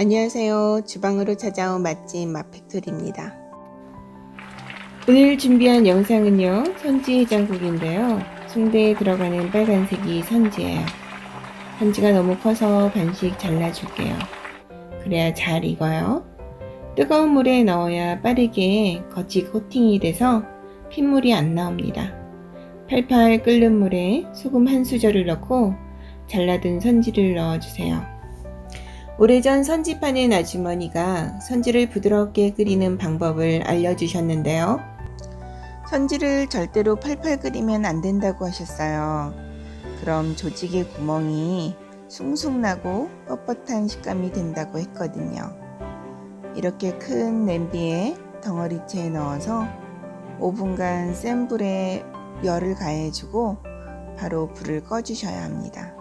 안녕하세요. 주방으로 찾아온 맛집 맛팩토리입니다. 오늘 준비한 영상은요. 선지 해장국인데요. 순대에 들어가는 빨간색이 선지예요. 선지가 너무 커서 반씩 잘라줄게요. 그래야 잘 익어요. 뜨거운 물에 넣어야 빠르게 겉이 코팅이 돼서 핏물이 안 나옵니다. 팔팔 끓는 물에 소금 한 수저를 넣고 잘라둔 선지를 넣어주세요. 오래전 선지 파는 아주머니가 선지를 부드럽게 끓이는 방법을 알려주셨는데요. 선지를 절대로 팔팔 끓이면 안 된다고 하셨어요. 그럼 조직의 구멍이 숭숭 나고 뻣뻣한 식감이 된다고 했거든요. 이렇게 큰 냄비에 덩어리째 넣어서 5분간 센 불에 열을 가해주고 바로 불을 꺼주셔야 합니다.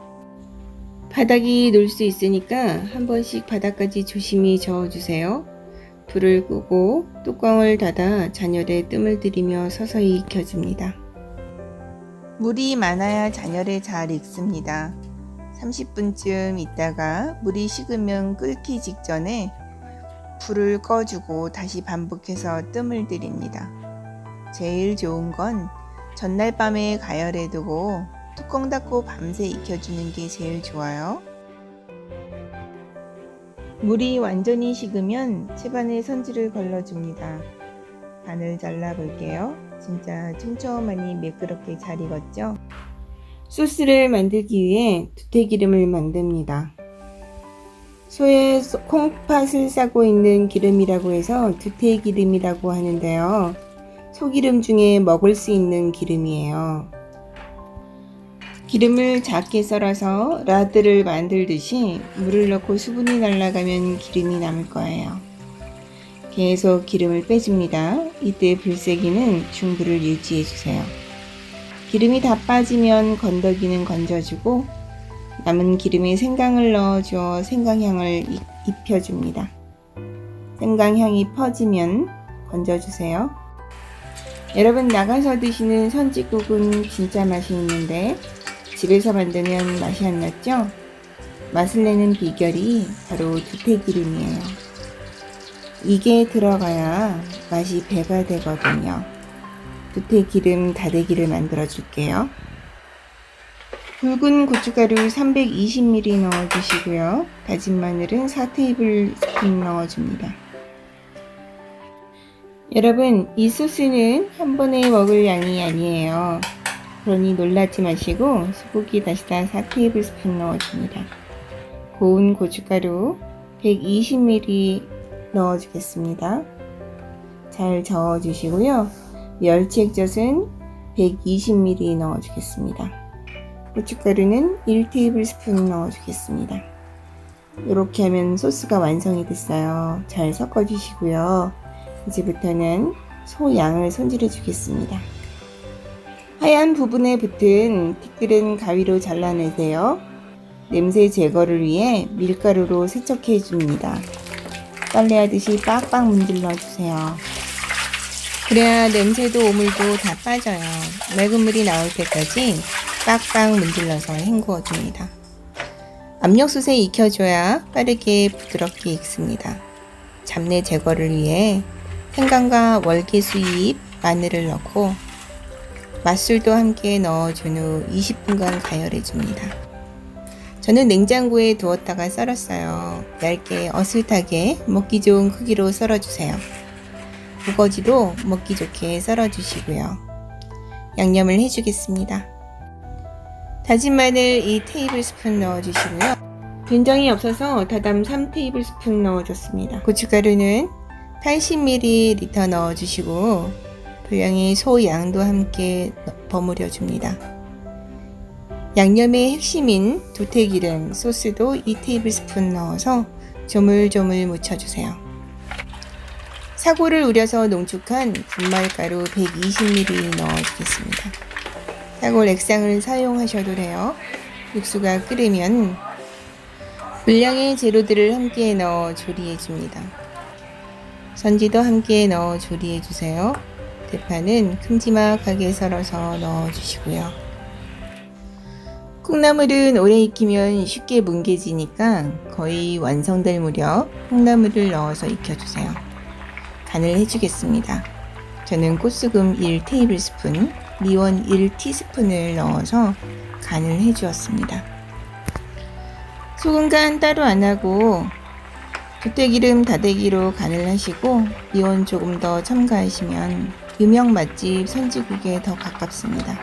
바닥이 놀 수 있으니까 한 번씩 바닥까지 조심히 저어주세요. 불을 끄고 뚜껑을 닫아 잔열에 뜸을 들이며 서서히 익혀줍니다. 물이 많아야 잔열에 잘 익습니다. 30분쯤 있다가 물이 식으면 끓기 직전에 불을 꺼주고 다시 반복해서 뜸을 들입니다. 제일 좋은 건 전날 밤에 가열해 두고 뚜껑 닫고 밤새 익혀주는 게 제일 좋아요. 물이 완전히 식으면 채반에 선지를 걸러줍니다. 반을 잘라 볼게요. 진짜 촘촘하니 매끄럽게 잘 익었죠? 소스를 만들기 위해 두태기름을 만듭니다. 소에 콩팥을 싸고 있는 기름이라고 해서 두태기름이라고 하는데요. 소기름 중에 먹을 수 있는 기름이에요. 기름을 작게 썰어서 라드를 만들듯이 물을 넣고 수분이 날아가면 기름이 남을 거예요. 계속 기름을 빼줍니다. 이때 불세기는 중불을 유지해 주세요. 기름이 다 빠지면 건더기는 건져주고 남은 기름에 생강을 넣어 주어 생강향을 입혀줍니다. 생강향이 퍼지면 건져주세요. 여러분 나가서 드시는 선지국은 진짜 맛이 있는데 집에서 만들면 맛이 안 났죠? 맛을 내는 비결이 바로 두태기름이에요. 이게 들어가야 맛이 배가 되거든요. 두태기름 다대기를 만들어 줄게요. 굵은 고춧가루 320ml 넣어주시고요. 다진 마늘은 4테이블스푼 넣어줍니다. 여러분, 이 소스는 한 번에 먹을 양이 아니에요. 그러니 놀라지 마시고 소고기 다시다 4테이블스푼 넣어줍니다. 고운 고춧가루 120ml 넣어주겠습니다. 잘 저어주시고요. 멸치액젓은 120ml 넣어주겠습니다. 고춧가루는 1테이블스푼 넣어주겠습니다. 이렇게 하면 소스가 완성이 됐어요. 잘 섞어주시고요. 이제부터는 소 양을 손질해 주겠습니다. 하얀 부분에 붙은 티끌은 가위로 잘라내세요. 냄새 제거를 위해 밀가루로 세척해 줍니다. 빨래하듯이 빡빡 문질러 주세요. 그래야 냄새도 오물도 다 빠져요. 맑은 물이 나올 때까지 빡빡 문질러서 헹구어 줍니다. 압력솥에 익혀줘야 빠르게 부드럽게 익습니다. 잡내 제거를 위해 생강과 월계수잎, 마늘을 넣고 맛술도 함께 넣어준 후 20분간 가열해 줍니다. 저는 냉장고에 두었다가 썰었어요. 얇게 어슷하게 먹기 좋은 크기로 썰어주세요. 우거지도 먹기 좋게 썰어주시고요. 양념을 해주겠습니다. 다진 마늘 2 테이블스푼 넣어주시고요. 된장이 없어서 다담 3 테이블스푼 넣어줬습니다. 고춧가루는 80ml 넣어주시고 분량의 소 양도 함께 버무려 줍니다. 양념의 핵심인 두태기름 소스도 2테이블스푼 넣어서 조물조물 묻혀주세요. 사고를 우려서 농축한 분말가루 120ml 넣어주겠습니다. 사골 액상을 사용하셔도 돼요. 육수가 끓으면 분량의 재료들을 함께 넣어 조리해 줍니다. 선지도 함께 넣어 조리해 주세요. 대파는 큼지막하게 썰어서 넣어 주시고요. 콩나물은 오래 익히면 쉽게 뭉개지니까 거의 완성될 무렵 콩나물을 넣어서 익혀주세요. 간을 해주겠습니다. 저는 꽃소금 1테이블스푼, 미원 1티스푼을 넣어서 간을 해주었습니다. 소금 간 따로 안 하고 조태기름 다대기로 간을 하시고 미원 조금 더 첨가하시면 유명 맛집 선지국에 더 가깝습니다.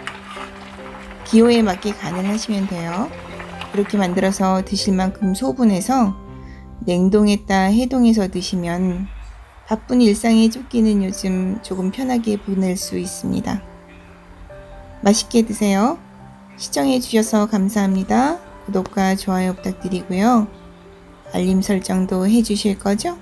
기호에 맞게 간을 하시면 돼요. 이렇게 만들어서 드실 만큼 소분해서 냉동했다 해동해서 드시면 바쁜 일상에 쫓기는 요즘 조금 편하게 보낼 수 있습니다. 맛있게 드세요. 시청해 주셔서 감사합니다. 구독과 좋아요 부탁드리고요. 알림 설정도 해 주실 거죠?